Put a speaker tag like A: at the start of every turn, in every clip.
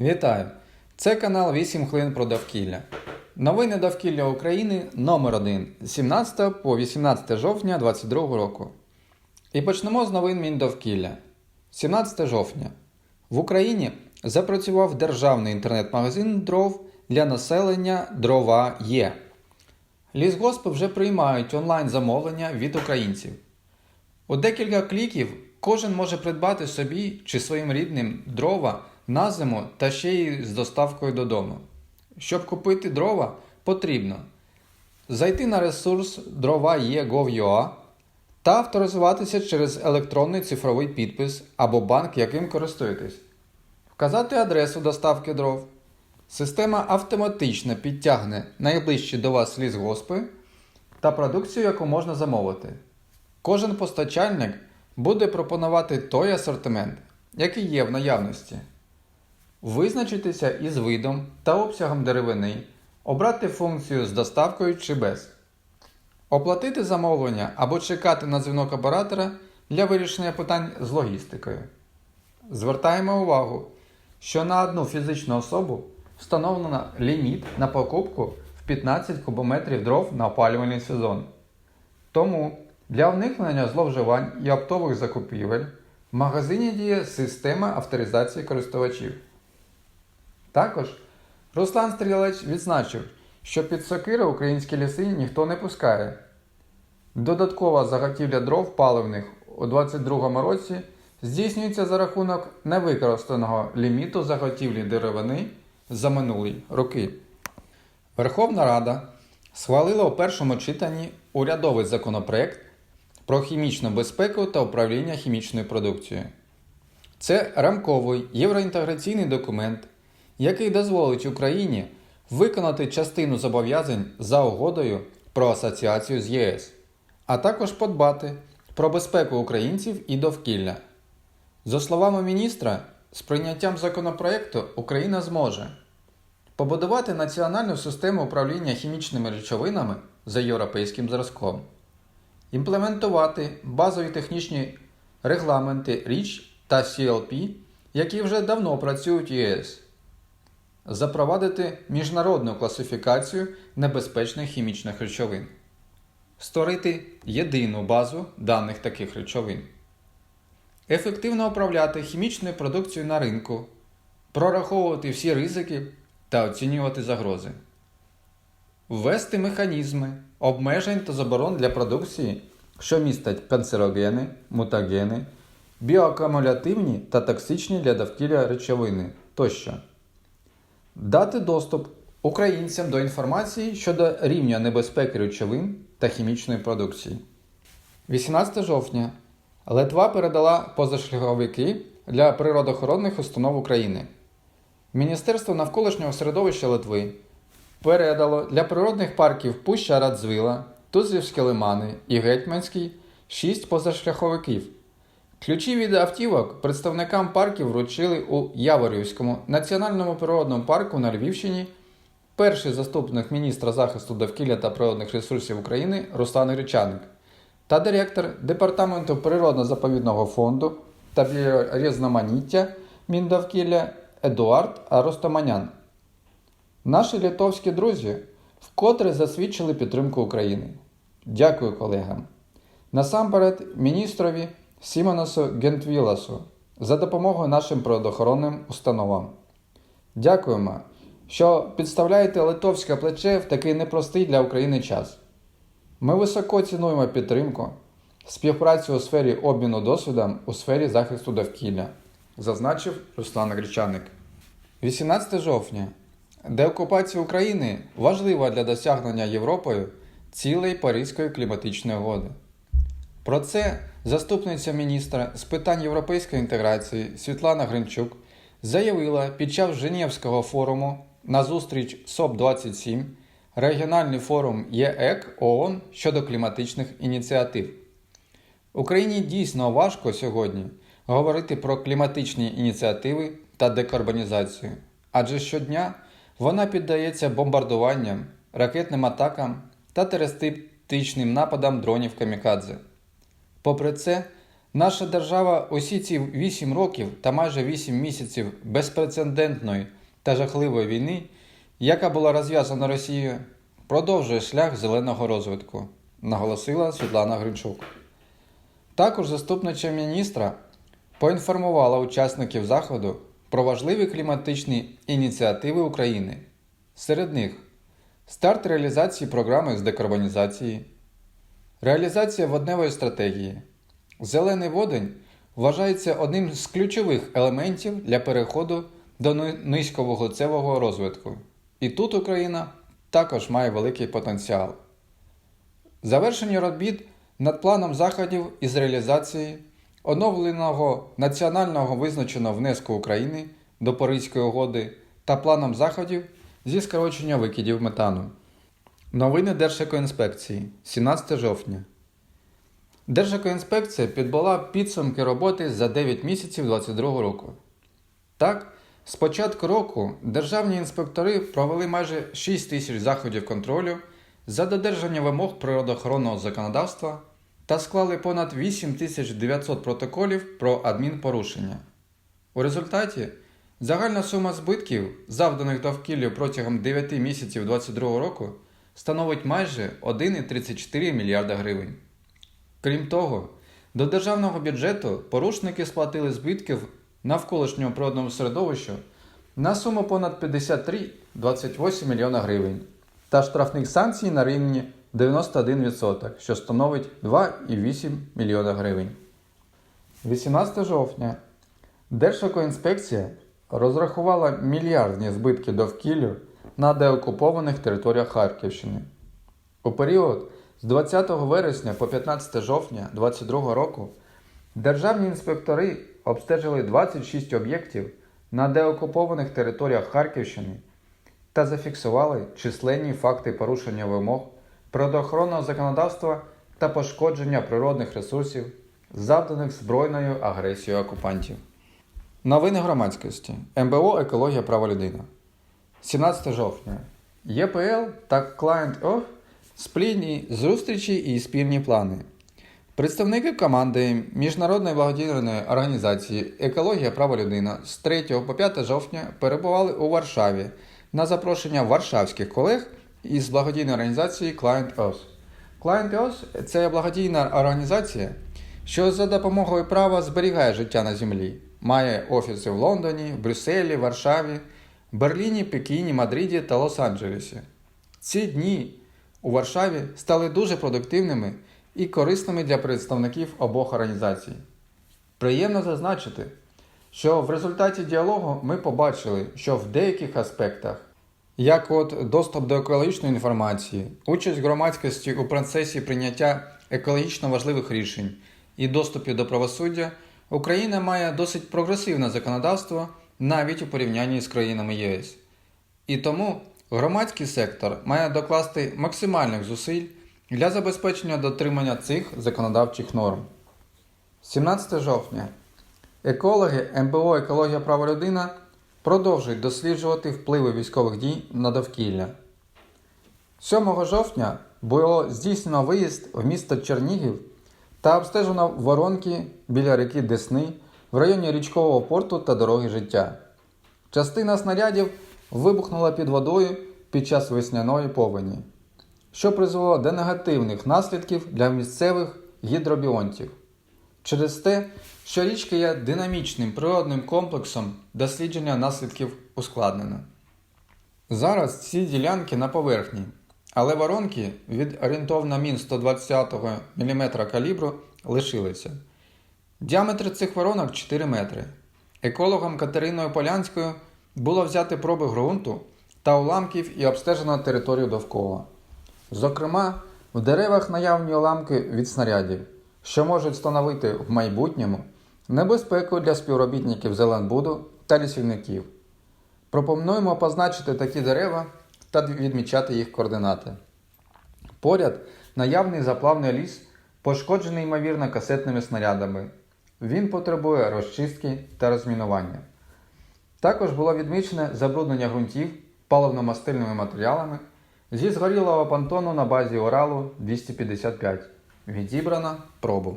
A: Вітаю! Це канал 8 хвилин про довкілля. Новини довкілля України номер 1 з 17 по 18 жовтня 2022 року. І почнемо з новин Міндовкілля. 17 жовтня. В Україні запрацював державний інтернет-магазин дров для населення Дрова Є. Лісгоспи вже приймають онлайн-замовлення від українців. У декілька кліків кожен може придбати собі чи своїм рідним дрова на зиму та ще й з доставкою додому. Щоб купити дрова, потрібно зайти на ресурс дрова.є.gov.ua та авторизуватися через електронний цифровий підпис або банк, яким користуєтесь, вказати адресу доставки дров. Система автоматично підтягне найближчі до вас лісгоспи та продукцію, яку можна замовити. Кожен постачальник буде пропонувати той асортимент, який є в наявності. Визначитися із видом та обсягом деревини, обрати функцію з доставкою чи без, оплатити замовлення або чекати на дзвінок оператора для вирішення питань з логістикою. Звертаємо увагу, що на одну фізичну особу встановлено ліміт на покупку в 15 кубометрів дров на опалювальний сезон. Тому для уникнення зловживань і оптових закупівель в магазині діє система авторизації користувачів. Також Руслан Стрілеч відзначив, що під сокири українські ліси ніхто не пускає. Додаткова заготівля дров паливних у 2022 році здійснюється за рахунок невикористаного ліміту заготівлі деревини за минулі роки. Верховна Рада схвалила у першому читанні урядовий законопроект про хімічну безпеку та управління хімічною продукцією. Це рамковий євроінтеграційний документ, який дозволить Україні виконати частину зобов'язань за угодою про асоціацію з ЄС, а також подбати про безпеку українців і довкілля. За словами міністра, з прийняттям законопроекту Україна зможе побудувати національну систему управління хімічними речовинами за європейським зразком, імплементувати базові технічні регламенти REACH та CLP, які вже давно працюють в ЄС, запровадити міжнародну класифікацію небезпечних хімічних речовин, створити єдину базу даних таких речовин, ефективно управляти хімічною продукцією на ринку, прораховувати всі ризики та оцінювати загрози, ввести механізми обмежень та заборон для продукції, що містять канцерогени, мутагени, біоакумулятивні та токсичні для довкілля речовини тощо. Дати доступ українцям до інформації щодо рівня небезпеки речовин та хімічної продукції. 18 жовтня Литва передала позашляховики для природоохоронних установ України. Міністерство навколишнього середовища Литви передало для природних парків Пуща Радзвила, Тузлівські лимани і Гетьманський 6 позашляховиків. Ключі від автівок представникам парків вручили у Яворівському національному природному парку на Львівщині перший заступник міністра захисту довкілля та природних ресурсів України Руслан Гречаник та директор Департаменту природно-заповідного фонду та біорізноманіття Міндовкілля Едуард Ростоманян. Наші литовські друзі вкотре засвідчили підтримку України. Дякую колегам. Насамперед, міністрові Сімонасу Гентвіласу за допомогою нашим природоохоронним установам. Дякуємо, що підставляєте литовське плече в такий непростий для України час. Ми високо цінуємо підтримку, співпрацю у сфері обміну досвідом у сфері захисту довкілля, зазначив Руслан Гречаник. 18 жовтня. Деокупація України важлива для досягнення Європою цілей Паризької кліматичної угоди. Про це заступниця міністра з питань європейської інтеграції Світлана Гринчук заявила під час Женевського форуму на зустріч СОП-27 регіональний форум ЄЕК ООН щодо кліматичних ініціатив. Україні дійсно важко сьогодні говорити про кліматичні ініціативи та декарбонізацію, адже щодня вона піддається бомбардуванням, ракетним атакам та терористичним нападам дронів камікадзе. Попри це, Наша держава усі ці 8 років та майже 8 місяців безпрецедентної та жахливої війни, яка була розв'язана Росією, продовжує шлях зеленого розвитку, наголосила Світлана Гринчук. Також заступниця міністра поінформувала учасників заходу про важливі кліматичні ініціативи України. Серед них старт реалізації програми з декарбонізації, реалізація водневої стратегії. Зелений водень вважається одним з ключових елементів для переходу до ни- низьковуглецевого розвитку. І тут Україна також має великий потенціал. Завершення робіт над планом заходів із реалізації оновленого національного визначеного внеску України до Паризької угоди та планом заходів зі скорочення викидів метану. Новини Держекоінспекції 17 жовтня. Держекоінспекція підбула підсумки роботи за 9 місяців 2022 року. Так, з початку року державні інспектори провели майже 6 тисяч заходів контролю за додержання вимог природоохоронного законодавства та склали понад 8900 протоколів про адмінпорушення. У результаті загальна сума збитків, завданих довкіллю протягом 9 місяців 2022 року, становить майже 1,34 мільярда гривень. Крім того, до державного бюджету порушники сплатили збитків навколишнього природному середовищу на суму понад 53,28 мільйона гривень та штрафних санкцій на рівні 91%, що становить 2,8 мільйона гривень. 18 жовтня Держекоінспекція розрахувала мільярдні збитки довкіллю на деокупованих територіях Харківщини. У період з 20 вересня по 15 жовтня 2022 року державні інспектори обстежили 26 об'єктів на деокупованих територіях Харківщини та зафіксували численні факти порушення вимог природоохоронного законодавства та пошкодження природних ресурсів, завданих збройною агресією окупантів. Новини громадськості. МБО Екологія права людина. 17 жовтня. ЄПЛ та Client Off спільні зустрічі і спільні плани. Представники команди Міжнародної благодійної організації Екологія права людина з 3 по 5 жовтня перебували у Варшаві на запрошення варшавських колег із благодійної організації Client OS. Client OS – це благодійна організація, що за допомогою права зберігає життя на землі. Має офіси в Лондоні, Брюсселі, Варшаві, Берліні, Пекіні, Мадриді та Лос-Анджелесі. Ці дні у Варшаві стали дуже продуктивними і корисними для представників обох організацій. Приємно зазначити, що в результаті діалогу ми побачили, що в деяких аспектах, як от доступ до екологічної інформації, участь громадськості у процесі прийняття екологічно важливих рішень і доступі до правосуддя, Україна має досить прогресивне законодавство навіть у порівнянні з країнами ЄС. І тому громадський сектор має докласти максимальних зусиль для забезпечення дотримання цих законодавчих норм. 17 жовтня. Екологи МБО Екологія права людина продовжують досліджувати впливи військових дій на довкілля. 7 жовтня було здійснено виїзд в місто Чернігів та обстежено воронки біля реки Десни в районі річкового порту та дороги життя. Частина снарядів вибухнула під водою під час весняної повені, що призвело до негативних наслідків для місцевих гідробіонтів. Через те, що річка є динамічним природним комплексом дослідження наслідків ускладнено. Зараз ці ділянки на поверхні, але воронки від орієнтовно мін 120 мм калібру лишилися. Діаметр цих воронок 4 метри. Екологом Катериною Полянською було взяти проби ґрунту та уламків і обстежено територію довкола. Зокрема, в деревах наявні уламки від снарядів, що можуть становити в майбутньому небезпеку для співробітників Зеленбуду та лісівників. Пропонуємо позначити такі дерева та відмічати їх координати. Поряд наявний заплавний ліс, пошкоджений ймовірно касетними снарядами. Він потребує розчистки та розмінування. Також було відмічене забруднення ґрунтів паливно-мастильними матеріалами зі згорілого понтону на базі Уралу 255. Відібрано пробу.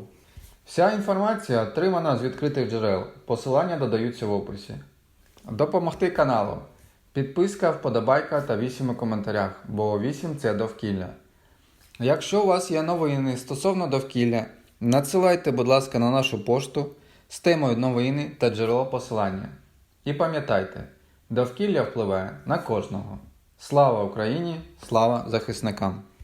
A: Вся інформація отримана з відкритих джерел. Посилання додаються в описі. Допомогти каналу. Підписка, вподобайка та 8 у коментарях, бо 8 це довкілля. Якщо у вас є новини стосовно довкілля, надсилайте, будь ласка, на нашу пошту з темою новини та джерело посилання. І пам'ятайте, довкілля впливає на кожного. Слава Україні! Слава захисникам!